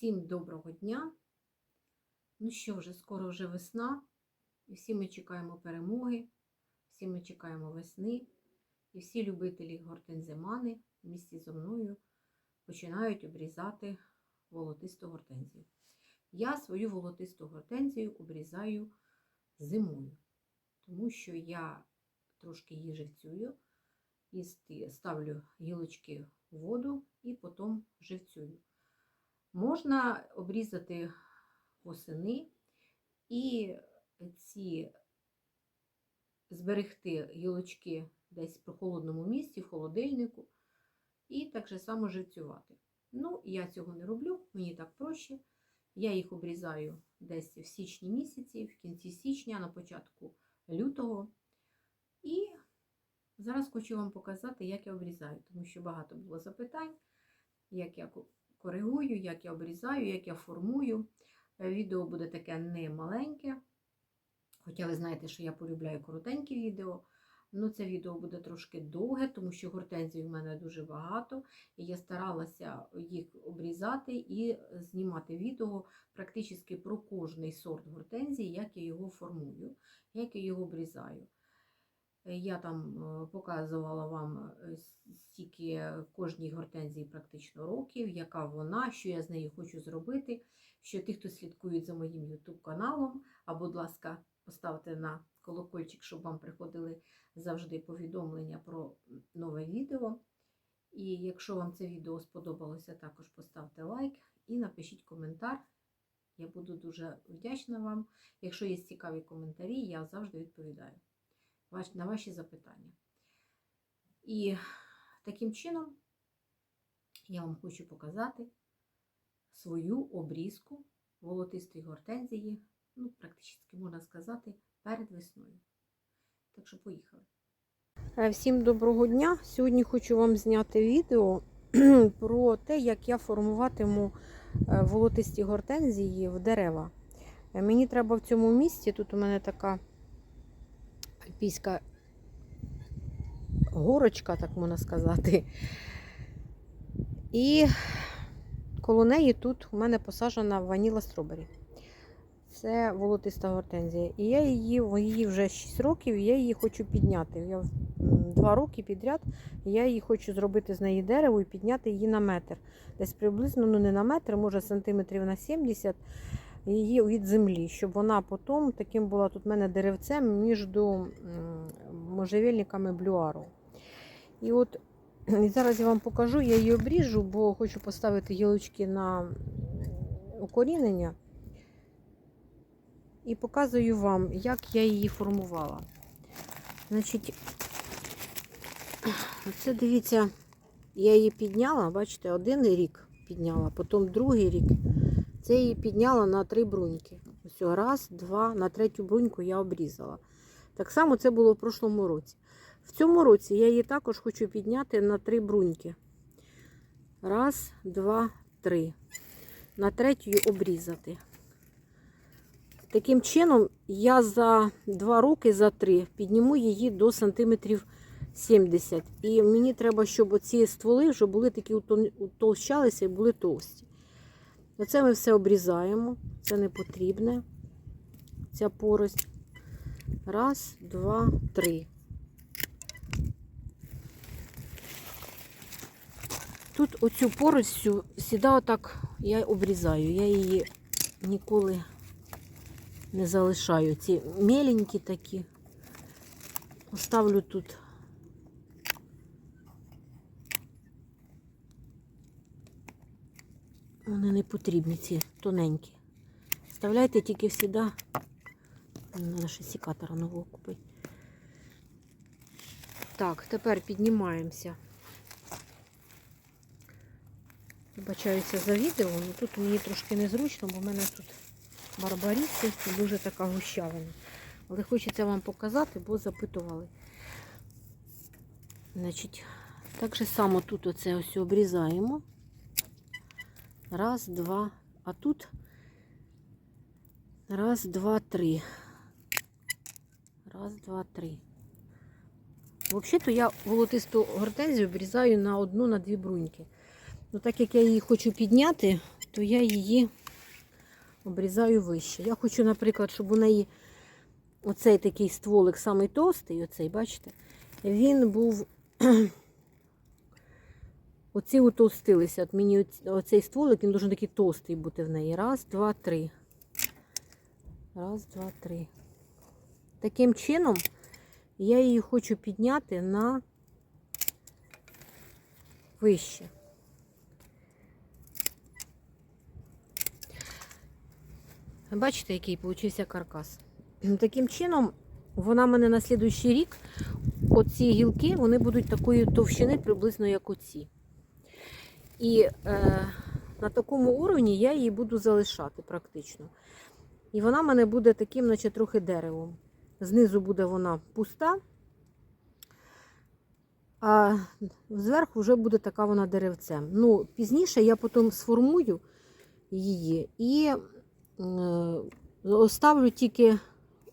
Всім доброго дня. Ну що, вже скоро вже весна, і всі ми чекаємо перемоги, всі ми чекаємо весни, і всі любителі гортензимани в місті зо мною починають обрізати волотисту гортензію. Я свою волотисту гортензію обрізаю зимою, тому що я трошки її живцюю і ставлю гілочки в воду і потім живцюю. Можна обрізати восени і ці зберегти гілочки десь в прохолодному місці, в холодильнику, і так же само живцювати. Ну, я цього не роблю, мені так проще. Я їх обрізаю десь в січні місяці, в кінці січня, на початку лютого. І зараз хочу вам показати, як я обрізаю, тому що багато було запитань, як я коригую, як я обрізаю, як я формую. Е, Відео буде таке не маленьке. Хоча ви знаєте, що я полюбляю коротенькі відео. Ну, це відео буде трошки довге, тому що гортензій в мене дуже багато. І я старалася їх обрізати і знімати відео практично про кожний сорт гортензії, як я його формую, як я його обрізаю. Е, Я там е, показувала вам е, стільки кожній гортензії практично років, яка вона, що я з нею хочу зробити. Що ті, хто слідкують за моїм YouTube каналом, а будь ласка, поставте на колокольчик, щоб вам приходили завжди повідомлення про нове відео. І якщо вам це відео сподобалося, також поставте лайк і напишіть коментар. Я буду дуже вдячна вам. Якщо є цікаві коментарі, я завжди відповідаю на ваші запитання. І таким чином я вам хочу показати свою обрізку волотистої гортензії, ну, практично можна сказати, перед весною. Так що поїхали. Е, Всім доброго дня! Сьогодні хочу вам зняти відео про те, як я формуватиму е, волотисті гортензії в дерева. Е, Мені треба в цьому місці, тут у мене така альпійська горочка, так можна сказати. І коло неї тут у мене посаджена ваніла стробері. Це волотиста гортензія. І я її, її вже 6 років, і я її хочу підняти. Я два роки підряд я її хочу зробити з неї дерево і підняти її на метр. Десь приблизно, ну не на метр, може сантиметрів на 70 її від землі, щоб вона потім таким була тут в мене деревцем між можжевельниками блюару. І от і зараз я вам покажу, я її обріжу, бо хочу поставити гілочки на укорінення. І показую вам, як я її формувала. Значить, це дивіться, я її підняла, бачите, один рік підняла, потім другий рік. Це її підняла на три бруньки. Ось раз, два, на третю бруньку я обрізала. Так само це було в прошлому році. В цьому році я її також хочу підняти на три бруньки. Раз, два, три. На третю обрізати. Таким чином, я за два роки, за три, підніму її до сантиметрів 70. І мені треба, щоб оці стволи вже були такі утовщалися і були товсті. Оце ми все обрізаємо. Це не потрібне. Ця порость. Раз, два, три. Тут оцю порость всю отак я обрізаю. Я її ніколи не залишаю. Ці меленькі такі. Оставлю тут. Вони не потрібні, ці тоненькі. Вставляйте тільки всіда. Треба ще секатора нового купити. Так, тепер піднімаємося. Вибачаюся за відео, але тут мені трошки незручно, бо в мене тут барбаріси і дуже така гущавина. Але хочеться вам показати, бо запитували. Значить, так же само тут оце ось обрізаємо. Раз, два. А тут раз, два, три. Раз, два, три. Взагалі-то я волотисту гортензію обрізаю на одну, на дві бруньки. Ну, так як я її хочу підняти, то я її обрізаю вище. Я хочу, наприклад, щоб у неї оцей такий стволик самий товстий, оцей, бачите, він був. Оці утовстилися. От мені оцей стволик, він дуже такий товстий бути в неї. Раз, два, три. Раз, два, три. Таким чином я її хочу підняти на вище. Бачите, який получився каркас. Таким чином, вона мене на слідуючий рік, оці гілки, вони будуть такої товщини приблизно як оці. І е, на такому уровні я її буду залишати практично. І вона в мене буде таким, наче трохи деревом. Знизу буде вона пуста, а зверху вже буде така вона деревцем. Ну, пізніше я потім сформую її і е, оставлю тільки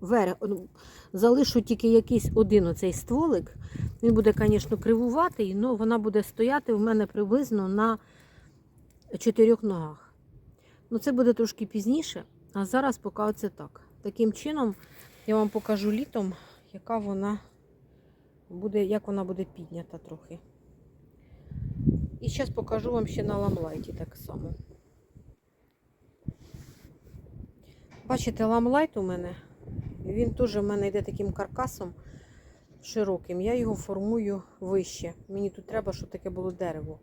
верх, ну, залишу тільки якийсь один оцей стволик. Він буде, звісно, кривуватий, але вона буде стояти в мене приблизно на чотирьох ногах. Ну, це буде трошки пізніше, а зараз поки оце так. Таким чином я вам покажу літом, яка вона буде, як вона буде піднята трохи. І зараз покажу вам ще на ламлайті так само. Бачите, ламлайт у мене, він теж у мене йде таким каркасом широким. Я його формую вище. Мені тут треба, щоб таке було дерево.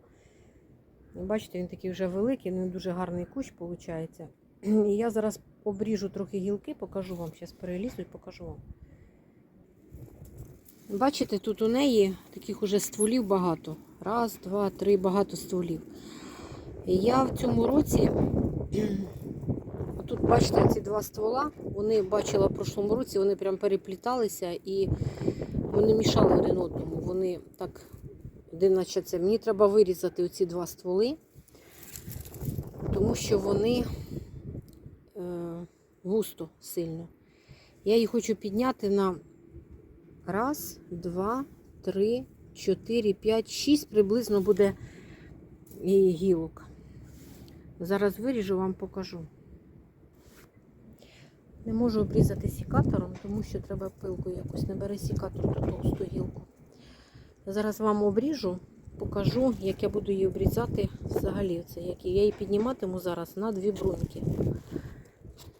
Бачите, він такий вже великий, він дуже гарний кущ виходить. І я зараз обріжу трохи гілки, покажу вам. Зараз перелізу і покажу вам. Бачите, тут у неї таких уже стволів багато. Раз, два, три, багато стволів. Я в цьому році, тут бачите, ці два ствола, вони бачила в прошлому році, вони прям перепліталися і вони мішали один одному. Вони так, наче це. Мені треба вирізати оці два стволи, тому що вони е, густо сильно. Я їх хочу підняти на раз, два, три, чотири, п'ять, шість приблизно буде гілок. Зараз виріжу, вам покажу. Не можу обрізати сікатором, тому що треба пилку якось. Не бере сікатор ту товсту гілку. Зараз вам обріжу, покажу, як я буду її обрізати взагалі. Це як я її підніматиму зараз на дві бруньки.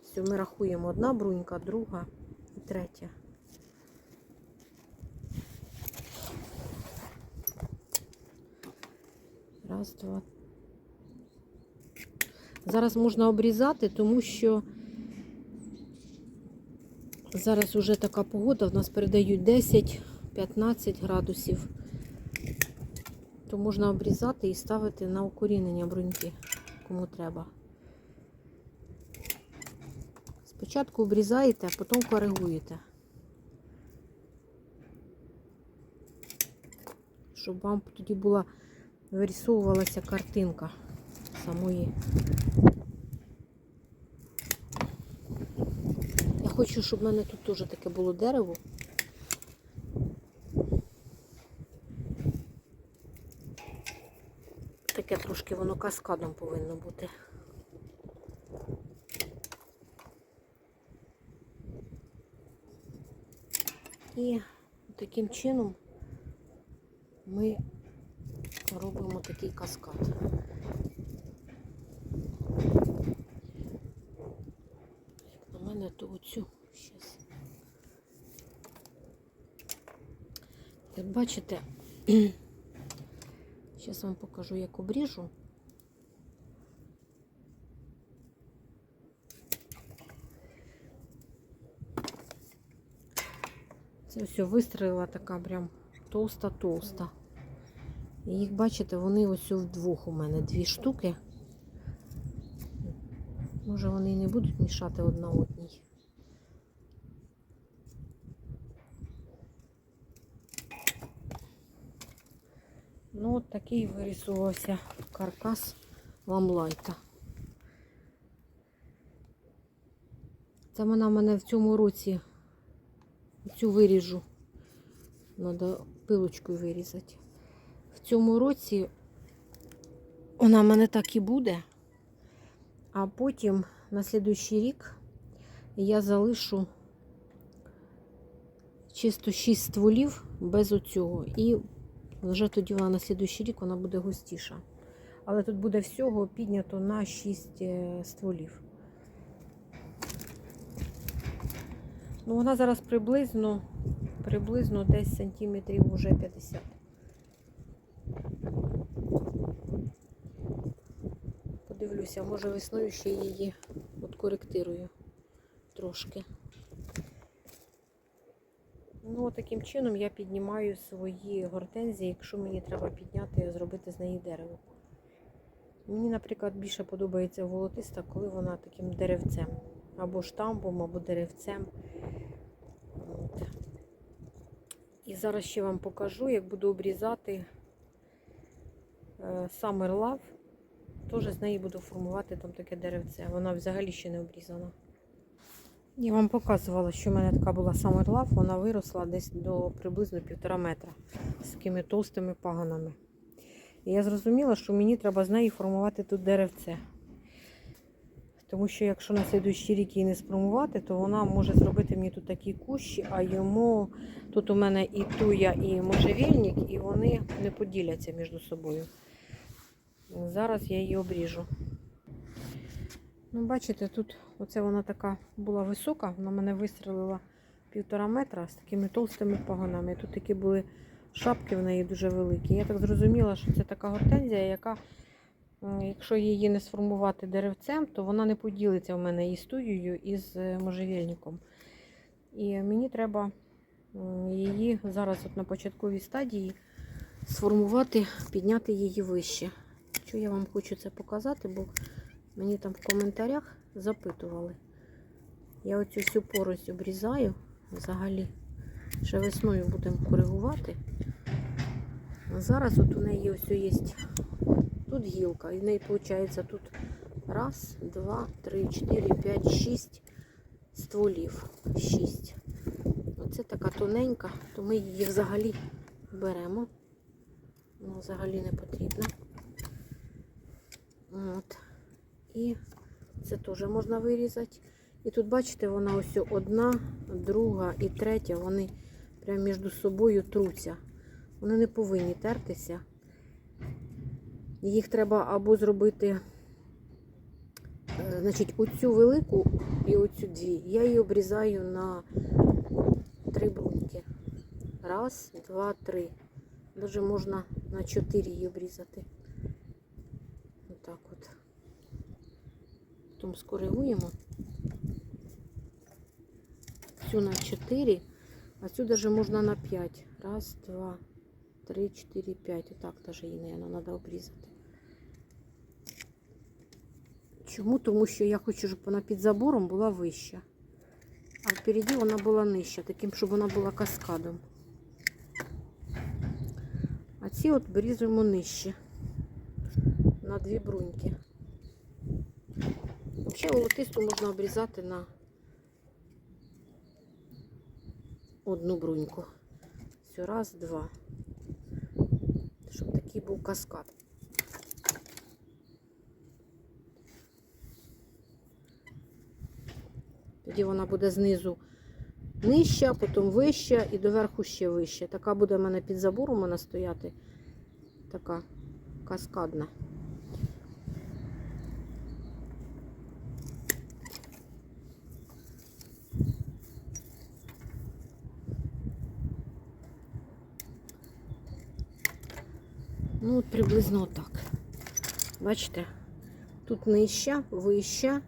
Все, ми рахуємо одна брунька, друга і третя. Раз, два. Зараз можна обрізати, тому що зараз вже така погода, в нас передають 10-15 градусів. То можна обрізати і ставити на укорінення бруньки, кому треба. Спочатку обрізаєте, а потім коригуєте. Щоб вам тоді була вирисовувалася картинка самої. Хочу, щоб в мене тут теж таке було дерево. Таке трошки воно каскадом повинно бути. І таким чином ми робимо такий каскад. Мене то оцю щас. Як бачите, зараз вам покажу, як обріжу. Це все вистрілила така прям товста-товста. І їх, бачите, вони ось вдвох у мене дві штуки. Може вони і не будуть мішати одна одній. Ну, от такий вирисувався каркас ламлайта. Це вона в мене в цьому році цю виріжу. Треба пилочкою вирізати. В цьому році вона мене так і буде. А потім на слідуючий рік я залишу чисто 6 стволів без оцього. І вже тоді вона на слідуючий рік вона буде густіша. Але тут буде всього піднято на 6 е, стволів. Ну, вона зараз приблизно, приблизно десь сантиметрів уже 50. Подивлюся, може весною ще її от коректирую трошки. Ну, таким чином я піднімаю свої гортензії, якщо мені треба підняти, зробити з неї дерево. Мені, наприклад, більше подобається волотиста, коли вона таким деревцем. Або штамбом, або деревцем. От. І зараз ще вам покажу, як буду обрізати е, Summer Love. Теж з неї буду формувати там таке деревце. Вона взагалі ще не обрізана. Я вам показувала, що в мене така була Love. Вона виросла десь до приблизно півтора метра з такими товстими паганами. І я зрозуміла, що мені треба з неї формувати тут деревце. Тому що якщо на слідуючий рік її не сформувати, то вона може зробити мені тут такі кущі, а йому тут у мене і туя, і можжевільник, і вони не поділяться між собою. Зараз я її обріжу. Ну, бачите, тут оце вона така була висока, вона мене вистрелила півтора метра з такими толстими паганами. Тут такі були шапки в неї дуже великі. Я так зрозуміла, що це така гортензія, яка, якщо її не сформувати деревцем, то вона не поділиться в мене із туєю, і з е, можжевельником. І мені треба її зараз от на початковій стадії сформувати, підняти її вище. Що я вам хочу це показати, бо мені там в коментарях запитували. Я оцю всю порость обрізаю взагалі. Ще весною будемо коригувати. А зараз от у неї ось є тут гілка. І в неї виходить тут раз, два, три, чотири, п'ять, шість стволів. Шість. Оце така тоненька, то ми її взагалі беремо. Вона взагалі не потрібна. От. І це теж можна вирізати. І тут, бачите, вона ось одна, друга і третя, вони прямо між собою труться. Вони не повинні тертися. Їх треба або зробити, е, значить, оцю велику і оцю дві. Я її обрізаю на три бруньки. Раз, два, три. Даже можна на чотири її обрізати. Отак от. Потім скоригуємо. Цю на 4, а цю даже можна на 5. Раз, два, три, чотири, п'ять. Отак даже її, наверное, треба обрізати. Чому? Тому що я хочу, щоб вона під забором була вища. А впереді вона була нижча, таким, щоб вона була каскадом. А ці от обрізуємо нижче. На дві бруньки. Взагалі волотисту можна обрізати на одну бруньку. Все, раз, два. Щоб такий був каскад. Тоді вона буде знизу нижча, потім вища і доверху ще вища. Така буде в мене під забором вона стояти. Така каскадна. Ну, от приблизно отак. Бачите? Тут нижча, вища,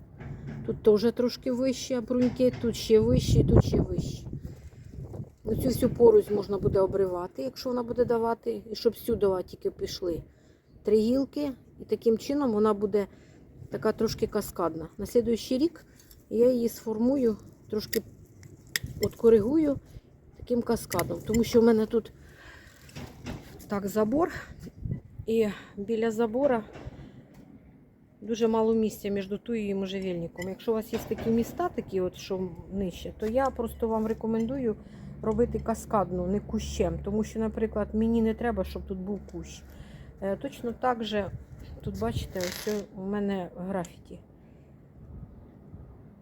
тут теж трошки вища бруньки, тут ще вищі, тут ще вищі. Оцю всю поруч можна буде обривати, якщо вона буде давати, і щоб сюди тільки пішли три гілки. І таким чином вона буде така трошки каскадна. На слідуючий рік я її сформую, трошки откоригую таким каскадом. Тому що в мене тут так забор. І біля забора дуже мало місця між туєю і можжевельником. Якщо у вас є такі міста, такі от, що нижче, то я просто вам рекомендую робити каскадну, не кущем. Тому що, наприклад, мені не треба, щоб тут був кущ. Е, Точно так же, тут бачите, ось у мене графіті.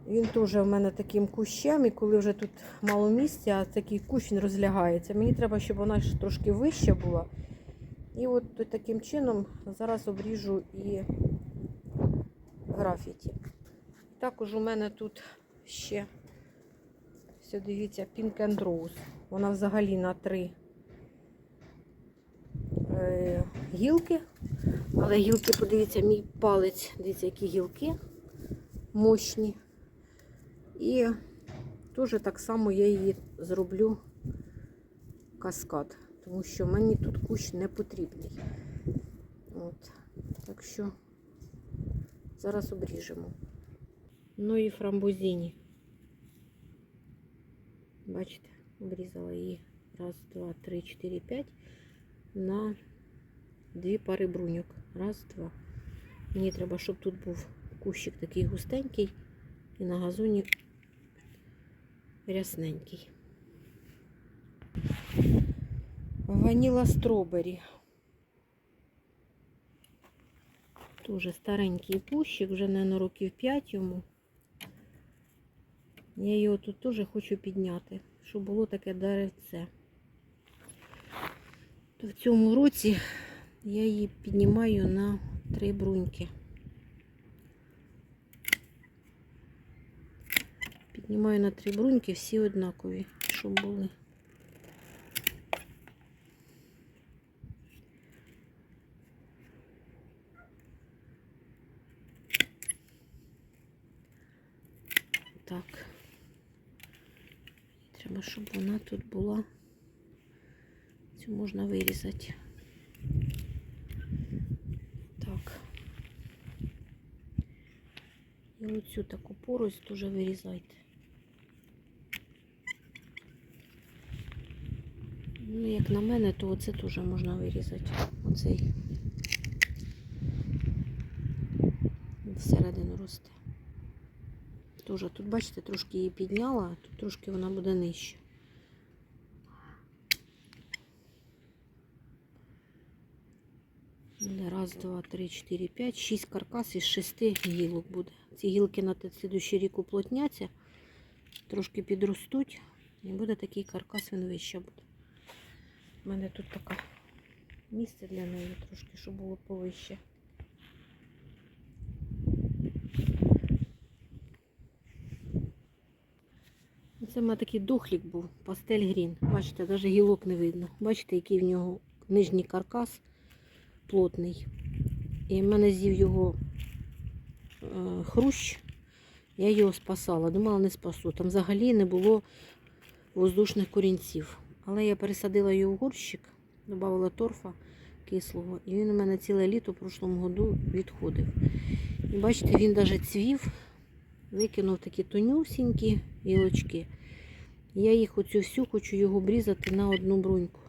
Він теж в мене таким кущем, і коли вже тут мало місця, такий кущ розлягається. Мені треба, щоб вона ж трошки вища була. І от таким чином зараз обріжу і графіті. Також у мене тут ще, все, дивіться, Pink and Rose. Вона взагалі на три е, гілки. Але гілки, подивіться, мій палець, дивіться, які гілки мощні. І теж так само я її зроблю каскад, тому що мені тут кущ не потрібний. От. Так що зараз обріжемо. Ну і фрамбузині. Бачите, обрізала її. Раз, два, три, чотири, п'ять на дві пари бруньок. Раз, два. Мені треба, щоб тут був кущик такий густенький і на газоні рясненький. Ваніла стробері. Дуже старенький кущик, вже, мабуть, років 5 йому. Я його тут теж хочу підняти, щоб було таке деревце. То в цьому році я її піднімаю на три бруньки. Піднімаю на три бруньки, всі однакові, щоб були. Так. Треба, щоб вона тут була. Цю можна вирізати. Так. І оцю таку порость теж вирізайте. Ну, як на мене, то оце теж можна вирізати. Оцей всередину росте. Тоже тут, бачите, трошки її підняла, тут трошки вона буде нижче. Буде раз, два, три, чотири, п'ять, шість каркас із шести гілок буде. Ці гілки на слідущий рік уплотняться, трошки підростуть, і буде такий каркас, він вище буде. У мене тут таке місце для неї трошки, щоб було повище. Це в мене такий дохлік був, пастель грін. Бачите, навіть гілок не видно. Бачите, який в нього нижній каркас плотний. І в мене з'їв його е, хрущ. Я його спасала. Думала, не спасу. Там взагалі не було воздушних корінців. Але я пересадила його в горщик, додала торфа кислого. І він у мене ціле літо в прошлому году відходив. І бачите, він навіть цвів, викинув такі тонюсінькі гілочки. Я їх оцю всю хочу його обрізати на одну бруньку.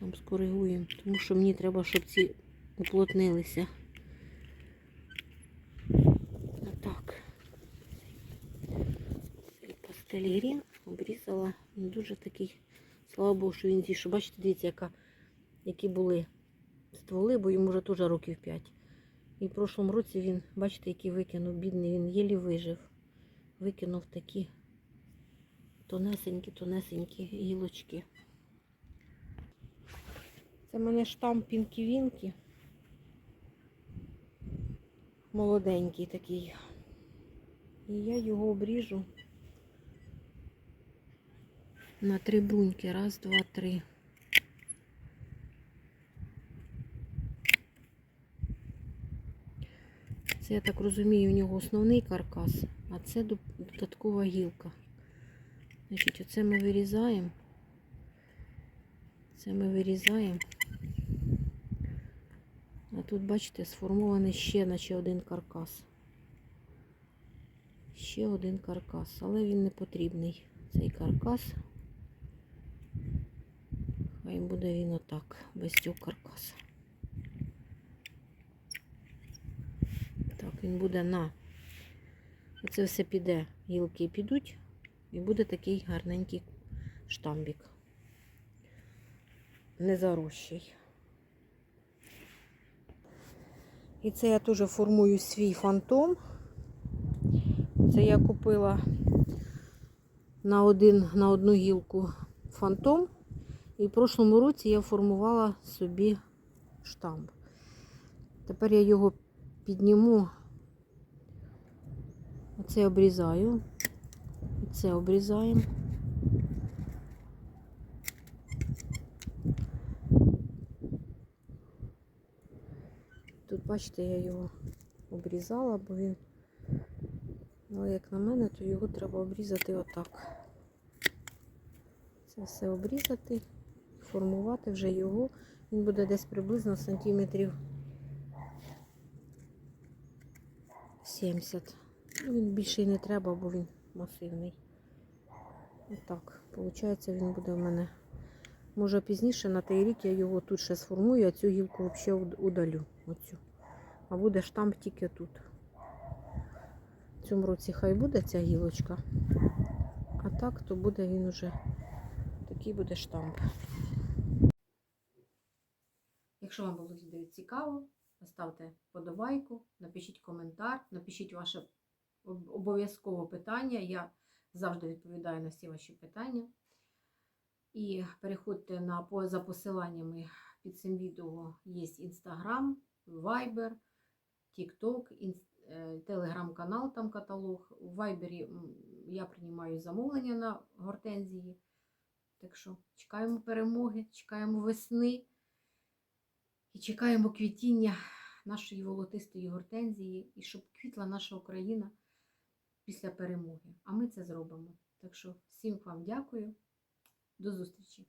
Там скоригуємо, тому що мені треба, щоб ці уплотнилися. Отак. Цей пастель грін обрізала. Він дуже такий, слава Богу, що він зійшов. Бачите, дивіться, які були стволи, бо йому вже теж років 5. І в прошлому році він, бачите, який викинув, бідний, він єлі вижив. Викинув такі тонесенькі-тонесенькі гілочки. Це в мене штамп Пінкі-Вінкі. Молоденький такий. І я його обріжу на три бруньки. Раз, два, три. Це, я так розумію, у нього основний каркас, а це додаткова гілка. Значить, оце ми вирізаємо. Це ми вирізаємо. А тут, бачите, сформований ще наче один каркас. Ще один каркас, але він не потрібний. Цей каркас. Хай буде він отак, без цього каркаса. Так, він буде на. Оце все піде, гілки підуть, і буде такий гарненький штамбік. Не зарощий. І це я теж формую свій фантом. Це я купила на, один, на одну гілку фантом. І в прошлому році я формувала собі штамп. Тепер я його підніму. Оце обрізаю. Це обрізаємо. Тут, бачите, я його обрізала, бо він, але як на мене, то його треба обрізати отак. Це все обрізати, формувати вже його. Він буде десь приблизно сантиметрів 70. Він більше й не треба, бо він масивний. Отак. Получається, він буде в мене. Може пізніше на той рік я його тут ще сформую, а цю гілку взагалі удалю. Оцю. А буде штамп тільки тут. В цьому році хай буде ця гілочка. А так, то буде він уже такий буде штамп. Якщо вам було цікаво, поставте подобайку, напишіть коментар, напишіть ваше обов'язково питання. Я завжди відповідаю на всі ваші питання. І переходьте на за посиланнями під цим відео є Viber, TikTok, е, телеграм-канал, там каталог. У Viber я приймаю замовлення на гортензії. Так що чекаємо перемоги, чекаємо весни і чекаємо квітіння нашої волотистої гортензії, і щоб квітла наша Україна після перемоги. А ми це зробимо. Так що всім вам дякую. До зустрічі!